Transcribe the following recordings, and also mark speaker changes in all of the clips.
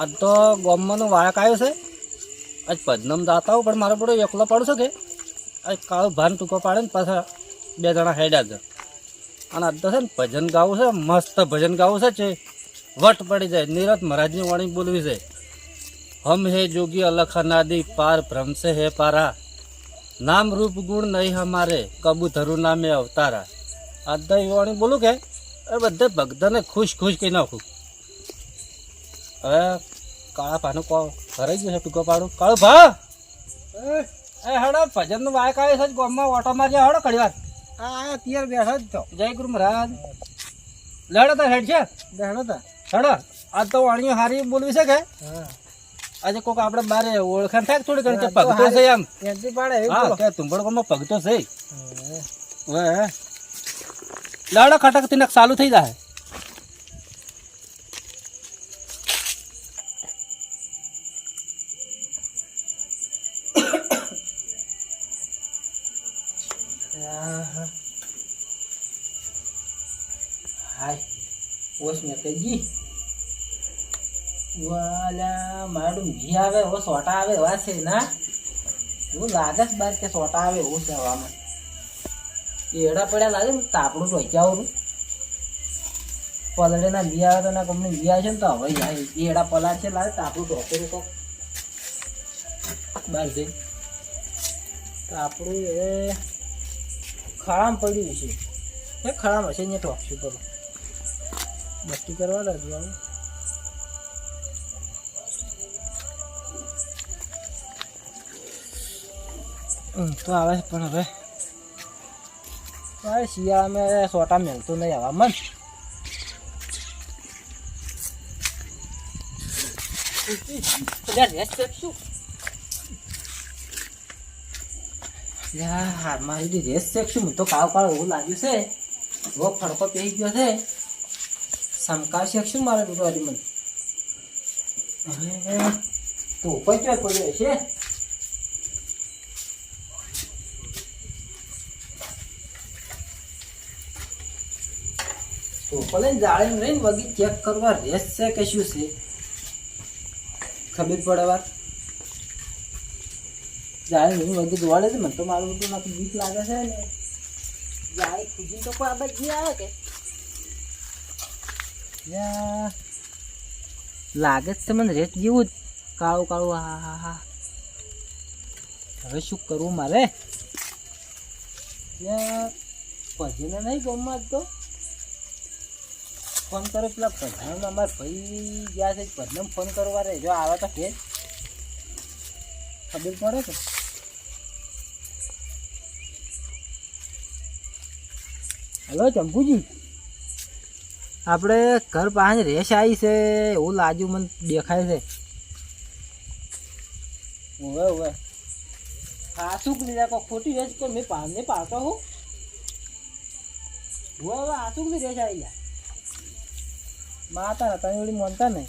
Speaker 1: આજ તો ગામમાંનો વાયક આવ્યો છે. આજ પદનમ જાતા હોઉં પણ મારો બધો એકલો પડું છું કે? આજ કાળું ભાન ટૂંકો પાડે ને પાછા બે જણા હેડ્યા છે. અને આજ તો છે ને ભજન ગાવું છે, મસ્ત ભજન ગાવું છે છે વટ પડી જાય. નિરત મહારાજની વાણી બોલવી છે. હમ હે જોગી અલખ અનાદિ, પાર ભ્રમ સે હે પારા. નામ રૂપ ગુણ નહીં હમારે, કબૂતરું નામે અવતારા. આ એ વાણી બોલું કે, એ બધે ભક્તને ખુશ ખુશ કહી નાખું. હવે કાળા પાનું કો ભરાઈ ગયું છે ટૂંકો પાડું. કાળું ભા! એ હડો ભજનનું વાયક આવે છે ગામમાં ઓટો મારી હડો ઘડી વાર
Speaker 2: આ તિયર બેઠો જ તો.
Speaker 1: જય ગુરુ મહારાજ. લડો તો હેડ છે.
Speaker 2: બેઠો તો.
Speaker 1: હડો આજ તો વાણીઓ હારી બોલવી છે કે? આજે કોક આપણે બારે ઓળખાણ થાય થોડી ઘણી કે પગતો છે એમ.
Speaker 2: પાડે
Speaker 1: હા. કે તુંબડકોમાં પગતો છે.
Speaker 2: હે.
Speaker 1: હવે લડો ખટક તિનક ચાલુ થઈ જાય.
Speaker 2: હાય, ઓસ મેં કહેજી વાલા, મારું ઘી આવે ઓ સોટા આવે, એવા છે ના. એવું લાગે છે બાર કે સોટા આવે એવું છે હવામાં. એડા પડ્યા લાગે તાપડું રોચ્યાવું પલડે ના બી આવે તો કંપની બી આવે છે ને તો હવે જાય એડા પલા છે, લાગે તાપડું ઢોકેલું તો બાર જઈ. તાપડું એ ખળામાં પડ્યું છે એ ખળામાં હશે અહીંયા ટોપશું કરો બસ્તી કરવા લાગુ આવું તો આવે પણ હવે હવે શિયાળામાં સોટા મેલતો નહીં આવા મન યા હાર મારી રેસ શેકશું મને તો કાળો કાળો એવું લાગ્યું છે. એવો ફડકો પેઈ ગયો છે. સમકાવ શેકશું મારે ડૂબવાથી મને? તો પણ ચોય પડ્યો છે તો પણ જાળીને રહીને વગી ચેક કરવા રેસ છે કે છે? ખબર પડે જાળી નહીં વગી દોડે છે મને તો મારું બધું નાખી બીક લાગે છે ને. જાય ખુજી તો કોઈ આ બાજુ આવે કે? લાગે જ છે મને રેત જેવું જ. કાળું કાળું હા હા હા. હવે શું કરવું મારે? ભજીને નહીં ગમવા તો? ફોન કરો પેલા પ્રધાન અમારા ભાઈ ગયા છે પ્રધાન ફોન કરવા રે જો આવે તો કે. ખબર પડે કે? હેલો ચંપુજી. આપણે ઘર પાસે રેસ આવી છે એવું લાજુ મને દેખાય છે. ઓવે ઓવે શું લીધા કોઈ ખોટી રેસ કે મેં પાને પાડતો હું? ઓવે ઓવે આ શું રેસ આવી ગયા. માતા હતા એવડી માનતા નહીં.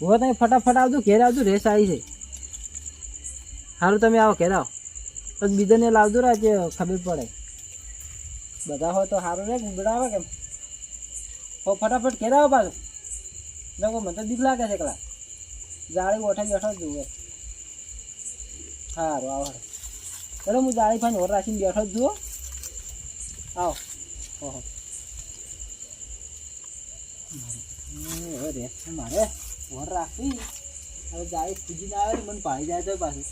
Speaker 2: હવે તમે ફટાફટ આવજો ઘેર આવજો રેસ આવી છે. સારું તમે આવો ઘેર આવો. બીજાને લાવજો રાજે ખબર પડે. બધા હોય તો સારું ને ગુગડાવે કેમ? હો, ફટાફટ ઘેર આવો પાછું. લોકો મને તો બીક લાગે છે એકલા. જાળી ઓઠા બેઠો જ જુએ સારું આવો ચલો, હું જાળી ફાઈને ઓર રાખીને બેઠો જ જુઓ આવો. ઓહો. મારે ઓર રાખી. હવે જાળી ખુજી ના આવે મને પાડી જાય તો પાછું.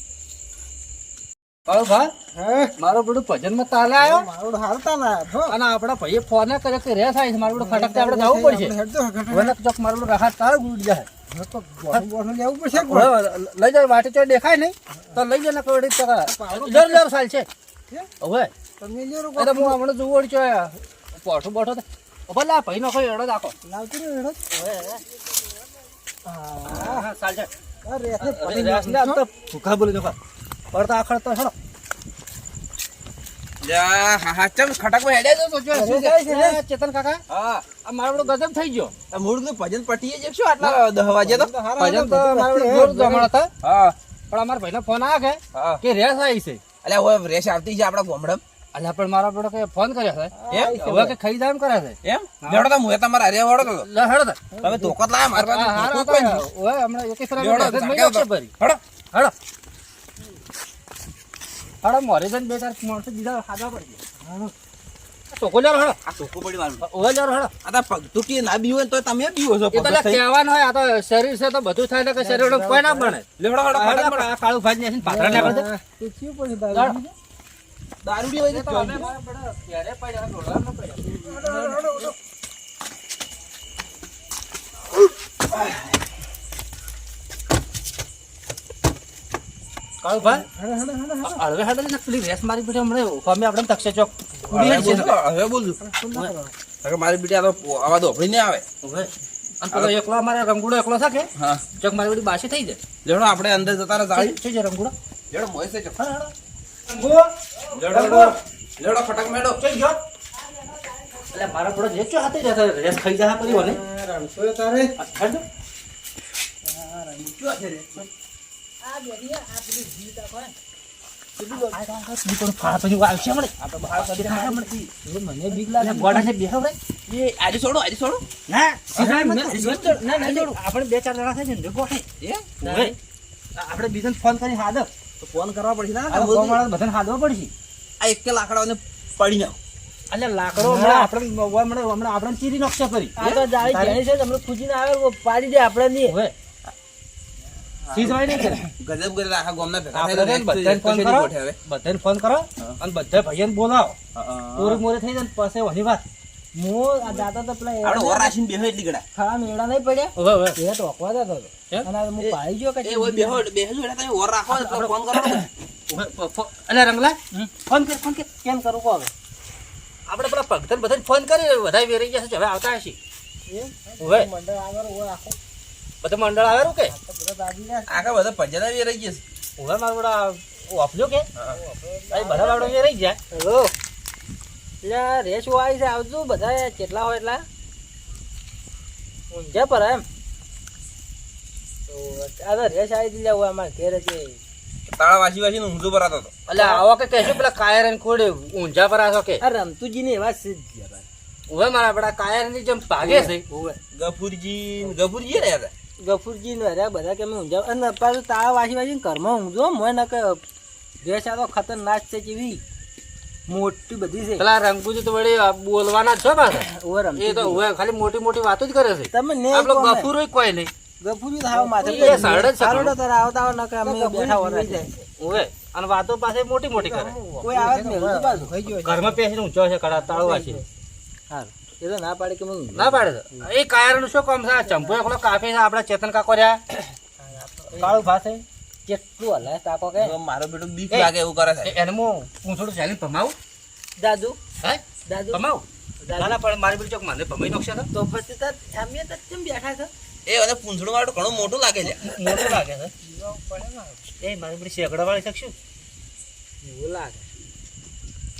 Speaker 1: કાળું
Speaker 2: ભાઈ
Speaker 1: મારો બધું ભજનમાં તાલે આવ્યો
Speaker 2: મારું
Speaker 1: અને આપણા ભાઈએ ફોન કરે કે છે મારું બધું ખટકતે આપણે જવું પડશે. હવે ચોક મારું બધું રાહત તારે ગુડ જાય.
Speaker 2: લેવું પડશે
Speaker 1: હવે લઈ જાય વાટે ચોય દેખાય નહીં. તો લઈ જાય કોઈ રીત જર જર સાલ છે. હવે.
Speaker 2: તમે
Speaker 1: હું હમણાં જોવું ચોય. પોઠું બોઠો ભલે આ ભાઈ નો કોઈ એડો રાખો
Speaker 2: લાવતું ને હેડો
Speaker 1: હા. હા સાલ છે.
Speaker 2: અરે
Speaker 1: રેસ ને તો ભૂખા બોલી પડતા આખડ તો હેડો. ચેતન કાકા. આ મારો બધો ગજબ થઈ ગયો.
Speaker 3: ભજન પટીએ છે શું આટલા? દહ વાગે તો.
Speaker 1: ભજન તો મારો જોર જમણ હતા
Speaker 3: હા.
Speaker 1: પણ અમારા ભાઈનો ફોન આવ્યો કે કે રેસ આવી છે.
Speaker 3: અલ્યા હવે રેસ આવતી છે આપણા ગોમડમ
Speaker 1: અલ્યા પણ મારા પડો કે ફોન કર્યો છે?
Speaker 3: એમ?
Speaker 1: હવે કે ખાઈ જાય કરે છે?
Speaker 3: એમ? લેવડો તો મુએ તમારા અરે વડો તો
Speaker 1: લે હેડો તા.
Speaker 3: તમે ધોકો જ લાયા મારા પાસે કોઈ.
Speaker 1: ઓય, હમણાં એકે ફેરા.
Speaker 3: હળો.
Speaker 1: હેડો. હેડો, મોરે જઈને બે ચાર માણસો બીજા ખાધા પડી ગયા. ટોકો લ્યો હેડો.
Speaker 3: આ ધોકો પડી વાળું.
Speaker 1: ઓય લ્યો હેડો.
Speaker 3: આ તો પગ તૂટી ના બીવો હોય તો તમે બીવો છો
Speaker 1: એ તો
Speaker 3: પગ
Speaker 1: લે
Speaker 3: થઈ.
Speaker 1: કહેવાનું હોય, આ તો શરીર છે તો બધું થાય એટલે કે શરીર વડે કોઈ ના બને
Speaker 3: લેવડો
Speaker 1: આ કાળું ભાજી પાથરા.
Speaker 2: તો ચિયું પડ્યું તારું?
Speaker 3: દારૂડી હોય તો
Speaker 1: અમે મારા પડ્યા. કાળું ભાઈ?
Speaker 2: હેડો,
Speaker 1: પેલી રેસ મારી પડી હમણાં અમે આપણે તક્ષે ચોક
Speaker 3: હવે બોલજો, હવે મારી બેટી આ તો આવા દોફડી નહીં આવે.
Speaker 1: અને પેલો એકલો અમારે રંગુડો એકલો છે કે? ચોક મારી બધી બાસી થઈ જાય.
Speaker 3: લેવડો આપણે અંદર જતા રહે જાળી
Speaker 1: છે છે રંગુડો.
Speaker 3: લેડો મોય છે મેડો
Speaker 1: ચલ જો. એટલે મારા પડો જે ચો હાથે જતો રેસ ખાઈ
Speaker 2: તારે. મને બીક લાગે.
Speaker 3: એ આજે છોડો આજે છોડો.
Speaker 1: આપણે બે ચાર જણા થાય ને ગોઠે
Speaker 3: એ?
Speaker 1: ફોન કરી હાદો.
Speaker 3: તો ફોન કરવા પડશે.
Speaker 1: બધાને હાદવો પડશે.
Speaker 3: આ એક લાકડાઓને પડી જાવ
Speaker 1: એટલે લાકડો આપણે આપણે ચીરી નકશા કરી.
Speaker 2: આ તો જાળી છે તમને ખુજીને આવે પાડી દે આપણે નહીં
Speaker 1: હોય નહીં કરે
Speaker 3: ગજબ કરે આખા ગામના ભેગા થઈને
Speaker 1: બધાને ફોન કરો. બધાને ફોન કરો અને બધા ભાઈઓને બોલાવો. પૂરી મોરે થઈ જાય પાસે વહી વાત.
Speaker 2: હું આ દાદા તો પેલા
Speaker 3: આપણે ઓર બેહો એટલી ગડા
Speaker 2: ખાવા મેળા નહીં પડ્યા.
Speaker 1: હવે હવે
Speaker 2: એ તો અકવા જતો હતો અને આ હું પાડી ગયો કે
Speaker 3: એ ઓય બેહો બેહો. એટલે તમે ઓર રાખો તો ફોન કરો
Speaker 1: અલે રંગલા ફોન કર ફોન કર.
Speaker 2: કેમ કરું કો હવે?
Speaker 1: આપણે પેલા ભક્તન બધાને ફોન કરી બધા વેરાઈ ગયા છે. હવે આવતા હશે.
Speaker 2: એમ?
Speaker 1: હવે
Speaker 2: મંડળ આગળ હોય આખો
Speaker 1: બધા મંડળ આવેલું કે
Speaker 3: આખા બધા પંજાના રહી ગયા
Speaker 1: હવે મારા બધા ઓફલ્યો કે? બધા બાબડા રહી ગયા.
Speaker 2: હલો. એટલે રેસ વાળી છે આવજો બધા કેટલા હોય એટલા. ઊંઝા પર એમ. તો આ તો રેસ આવી દીધા હોય અમારે ઘેર છે
Speaker 3: તાળા વાસી વાસી ઊંધું ભરાતો હતો.
Speaker 1: એટલે આવો કે કહેશું પેલા કાયર ને કોડે ઊંઝા પર આસો કે?
Speaker 2: રમતુજી ની એવા છે જ યાર.
Speaker 1: હવે મારા બધા કાયરની જેમ ભાગે છે.
Speaker 2: હોવે.
Speaker 3: ગફુરજી ગફુરજી રહ્યા હતા.
Speaker 2: ગફુરજી ને હર્યા બધા કે ઊંઝા? અને પાછું તારા વાસી વાસી ઘરમાં ઊંઝો મોય ન કે રેસ આ તો ખતરનાક છે જેવી મોટી બધી છે.
Speaker 1: પેલા રંગુજી તો વળી બોલવાના છો પાછા.
Speaker 2: ઓવે
Speaker 1: એ તો ખાલી મોટી મોટી વાતો જ કરે છે.
Speaker 2: તમે ને
Speaker 1: આપણો
Speaker 2: ને.
Speaker 1: કોઈ નહીં.
Speaker 2: ગફુરજી થાવ માથે
Speaker 1: એ
Speaker 2: સાડે
Speaker 1: સાડે.
Speaker 2: તારે આવતા ન કે અમે બેઠા હોય છે
Speaker 1: હવે અને વાતો પાસે મોટી મોટી કરે.
Speaker 2: કોઈ આવે જ નહીં પાછું
Speaker 1: ઘરમાં પેસીને ઊંચો છે કડા તાળવા છે
Speaker 2: હારું. એ તો ના પાડે કે હું
Speaker 1: ના પાડે એ કાયર શું કામ છે? ચંપુ એકલો કાપી છે આપણા ચેતન કાકો રહ્યા. કાળું ભાસે
Speaker 2: કેટલું હલાય કાકો કે?
Speaker 3: મારો બેટો બીક લાગે એવું કરે છે.
Speaker 1: એને હું પૂંછડું ચાલીને ભમાવું?
Speaker 2: દાદુ
Speaker 1: હે?
Speaker 2: દાદુ.
Speaker 1: ભમાવું. ના ના પણ મારી ચોક મને ભમાઈ નોખશે તો?
Speaker 2: તો પછી તો અમે તો કેમ બેઠા છે?
Speaker 3: એ અને પૂંછડું વાળું ઘણું મોટું લાગે છે.
Speaker 1: મોટું લાગે છે. એ મારી બધી શેકડા વાળી શકશું
Speaker 2: એવું લાગે.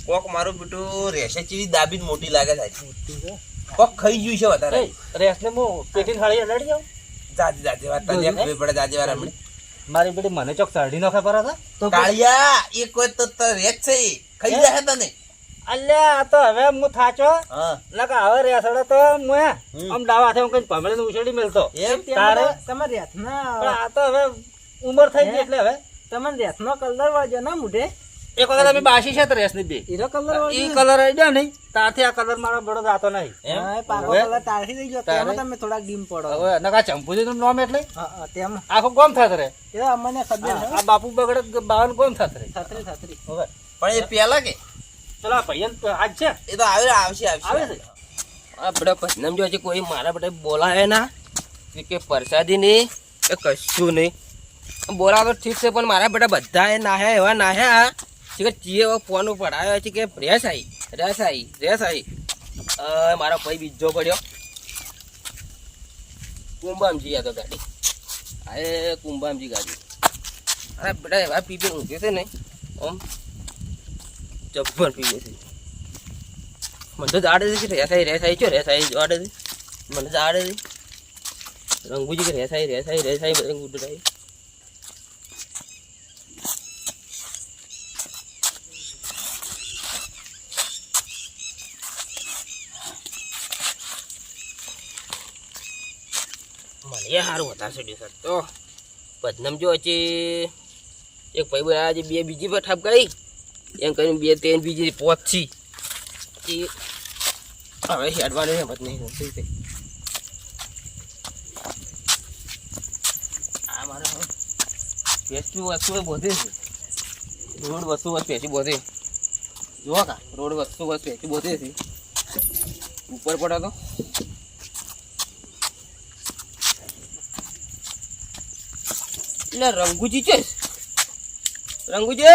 Speaker 3: કોક મારું બેટો રેસે ચીવી દાબી મોટી લાગે છે. કોક ખાઈ ગયું છે વધારે.
Speaker 1: રેસને હું પેટીને થાળી અડાડી જાઉં?
Speaker 3: જાજી જાજી વાત તને ખબર પડે જાજી વાર હમણાં.
Speaker 1: મારી બેટી મને ચોક ચડી નોખે પર હતા.
Speaker 2: તો
Speaker 3: કાળિયા એ કોઈ તો તો રેસ છે. ખાઈ જાય તને.
Speaker 1: અલ્યા આ તો હવે હું થાચો.
Speaker 3: હા.
Speaker 1: નકા હવે રેસડો તો મોયા
Speaker 3: હમ.
Speaker 1: આમ ડાવા હાથે હું કઈ પમળે ઉછળી મેલતો.
Speaker 3: એમ?
Speaker 1: તારે
Speaker 2: તમારે
Speaker 1: પણ
Speaker 2: રેથના
Speaker 1: આ તો હવે ઉંમર થઈ ગઈ એટલે હવે.
Speaker 2: તમારે રેથનો કલર વાળજો ના મુઢે.
Speaker 1: એક વખત અમે બાસી છે તો રેસની બે.
Speaker 2: હીરો કલર
Speaker 1: ઈ કલર આવી નહીં. તારથી આ કલર મારો બડો જાતો નહીં.
Speaker 3: એમ?
Speaker 2: પાકો કલર તારથી થઈ ગયો.
Speaker 1: તારે?
Speaker 2: તમે થોડા ડીમ પડો.
Speaker 1: હવે નકા ચંપુજી નું નામ એટલે?
Speaker 2: હા
Speaker 1: આખો ગોમ થાત રે.
Speaker 2: એ અમને ખબર
Speaker 1: આ બાપુ બગડે બાવન ગોમ થાત રે. હવે.
Speaker 3: પણ એ પેલા કે?
Speaker 1: ચલો ભાઈ આજ છે?
Speaker 3: એ તો આવે આવશે
Speaker 1: આવે
Speaker 3: આવશે
Speaker 1: છે?
Speaker 4: આપણે પસનમ જો હજી કોઈ મારા બધા બોલાવે ના કે પરસાદી નહીં કે કશું નહીં. બોલાવે તો ઠીક છે પણ મારા બેટા બધા એ નાહ્યા એવા નાહ્યા. છે ચીએ એવો ફોન પડાયો છે કે રેસ આવી રેસ આવી રેસ આવી મારો ભાઈ બીજો પડ્યો. કુંભામજી આ તો ગાડી. અરે કુંભામજી ગાડી. અરે બેટા એવા પીપી ઊંઘે છે ને. આમ જબ્બર પીવે છે. મને તો જાડે છે કે રેસ આવી રેસ આવી છો રેસ આવી જાડે છે? મને જાડે છે. રંગુજી કે રેસ રેસાઈ રેસાઈ રેસાઈ બધે ગુડરાઈ મને સારું વધારે ચડ્યું સર. તો પદનમ જો હજી એક ભાઈ બહેન આજે બે બીજી પર ઠપ કરી. એમ કરીને બે ત્રણ બીજી પહોંચી એ હવે હેડવાનું હેમત નહીં થઈ આ મારે હવે પેસ્ટી વસ્તુ છે. રોડ વસ્તુ વસ્તુ પેસ્ટી બધે. જુઓ કા, રોડ વસ્તુ વસ્તુ પેસ્ટી બધે છે. ઉપર પડ્યો તો. એટલે રંગુજી છે. રંગુજી.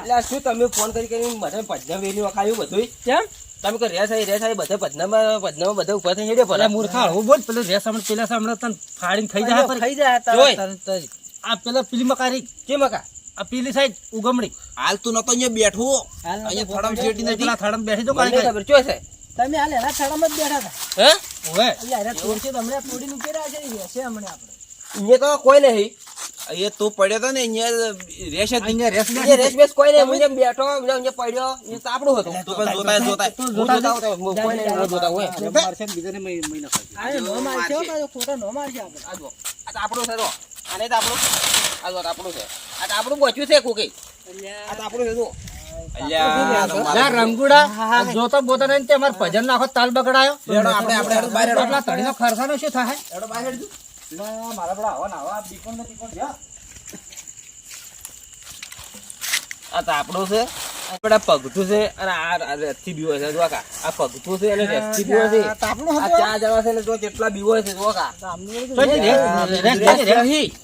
Speaker 4: એટલે આ શું તમે ફોન કરી કરીને મને પદના વેલી વખાયું બધું
Speaker 2: કેમ?
Speaker 4: તમે કે રેસ આવી રેસ આવી બધા પદનામાં પદનામાં બધા ઊભા થઈ જાય
Speaker 1: અરે મૂર્ખા હું બોલ પેલો રેસ હમણાં પેલા સામે તને ફાડીને ખાઈ જાય પર.
Speaker 2: ખાઈ જાય.
Speaker 1: આ પેલા પેલી મકારી.
Speaker 4: કે મકા?
Speaker 1: આ પેલી સાઈડ ઉગમડી
Speaker 3: હાલ તું નતો અહીંયા બેઠો. અહીંયા
Speaker 2: થડમ
Speaker 3: થોડા શેરડી નથી.
Speaker 1: પેલા થડમ બેસી
Speaker 4: દો
Speaker 1: કાઈ
Speaker 4: ખબર ચો છે.
Speaker 2: તમે હાલ એના થડમ જ બેઠા હતા.
Speaker 4: હે?
Speaker 1: ઓવે.
Speaker 2: એટલે એના તોડશે તો હમણાં તોડીને ઉકેલા છે એ હમણે આપણે.
Speaker 4: અહીંયા તો કોઈ નહીં.
Speaker 3: અહીંયા તું પડ્યો તો ને અહીંયા રેશ હતી.
Speaker 1: અહીંયા રેસ
Speaker 4: અહીંયા રેસ બેસ કોઈ નહીં. હું બેઠો હું અહીંયા પડ્યો એ તો આપણું હતું.
Speaker 3: તું પણ જોતા જોતા
Speaker 4: હું જોતા હોતો, હું કોઈ નહીં જોતા હોય.
Speaker 2: આ નો મારશે હો, પાછો ખોટો નો મારશે આપણે.
Speaker 4: આ જો આ તો આપણું છે જો. આ નહીં તો આપણું આ જો આપણું છે. આ તો આપણું બચ્યું છે કોકી. આ તો આપણું છે જો.
Speaker 1: રંગુડા જોતો બોતો નહીં તે અમાર ભજન નાખો તાલ બગડાયો.
Speaker 3: આપણે આપણે
Speaker 1: ખર્ચાનો શું થાય? મારા બધા આવા ને આવા જ્યાં.
Speaker 4: આ તો છે. આપણે આ પગથું છે અને આ આ રેતથી બીવો છે. જો કા આ પગથું છે અને બીવો છે.
Speaker 2: આ
Speaker 4: ચાર જણા છે જો કેટલા બીવો છે જો કા
Speaker 2: તો
Speaker 1: તો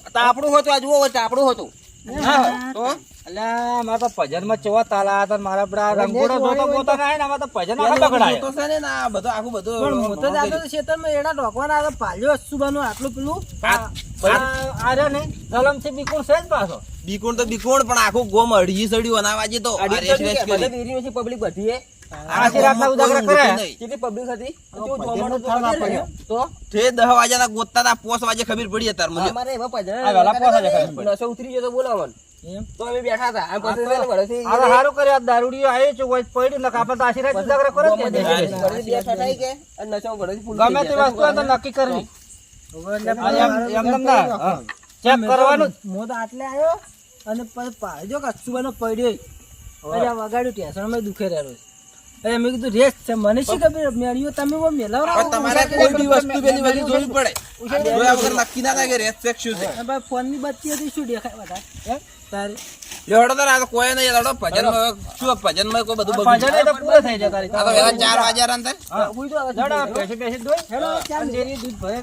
Speaker 4: આ તો આપણું હતું આ જુઓ તાપડું હતું. તો
Speaker 1: અલ્યા, મારા તો ભજનમાં ચેવા તાલા હતા મારા બધા રંગોડો તો પોતા ના. ને આમાં તો ભજનમાં બગડાયો.
Speaker 3: તો છે ને ને આ બધું આખું બધું
Speaker 2: પણ હું તો જાતો તો ખેતરમાં એડા ઢોકવાના હતા પાલ્યો અસુબાનું આટલું પેલું.
Speaker 1: આ- આ- આ છે ને કલમથી છે જ પાછો.
Speaker 3: બીકોણ તો બીકોણ પણ આખું ગોમ અઢી સડ્યું અનાવાજે તો
Speaker 4: પબ્લિક બધી
Speaker 1: આખી રાતના ઉજાગરા કરે
Speaker 4: કેટલી પબ્લિક હતી? જોવાનું
Speaker 2: થાળ.
Speaker 4: તો?
Speaker 3: વાગ્યાના ગોતતા તા પોસ વાગે ખબર પડી અત્યારે મને.
Speaker 4: અમારે એમાં ભજન
Speaker 1: આ વેલા પોસા છે ખબર પડી.
Speaker 4: નસો ઉતરી ગયો તો બોલાવવાનું. તો અમે બેઠા હતા. આ પછી છે ને
Speaker 1: આ છે કોઈ ને ઉજાગરા કરો
Speaker 4: બે ઠઠાઈ કે? અને નસો વળેથી ફૂલ
Speaker 1: ગમે તે વસ્તુ તો નક્કી કરવી. એમ- એમ ના ચેક કરવાનું.
Speaker 2: હું આટલે આવ્યો અને પછી પાડ્યો કે અસુબાનો પડ્યો. અરે વગાડ્યું ટેસણમાં દુખે રહ્યો અરે મેં કીધું રેસ છે. મને શું ખબર? મેળ્યો તમે વો.
Speaker 3: પણ તમારે કોઈ બી વસ્તુ પેલી વળી જોવી પડે. જોયા વગર નક્કી ના થાય કે રેસ્પેક્ટ શું છે.
Speaker 2: ભાઈ ફોનની બત્તી હતી શું દેખાય બધા? એમ? તારી?
Speaker 3: લેવડો તો આ કોઈ નહીં લેવડો ભજન શું ભજનમાં કોઈ બધું
Speaker 1: ભજન તો પૂરો થઈ જાય તારી
Speaker 3: આ તો વેલા ચાર વાગ્યા અંદર
Speaker 1: હા. જડા પેસે પેસે દોય
Speaker 2: હેલો ચાલ.
Speaker 1: જેરી દૂધ ભરે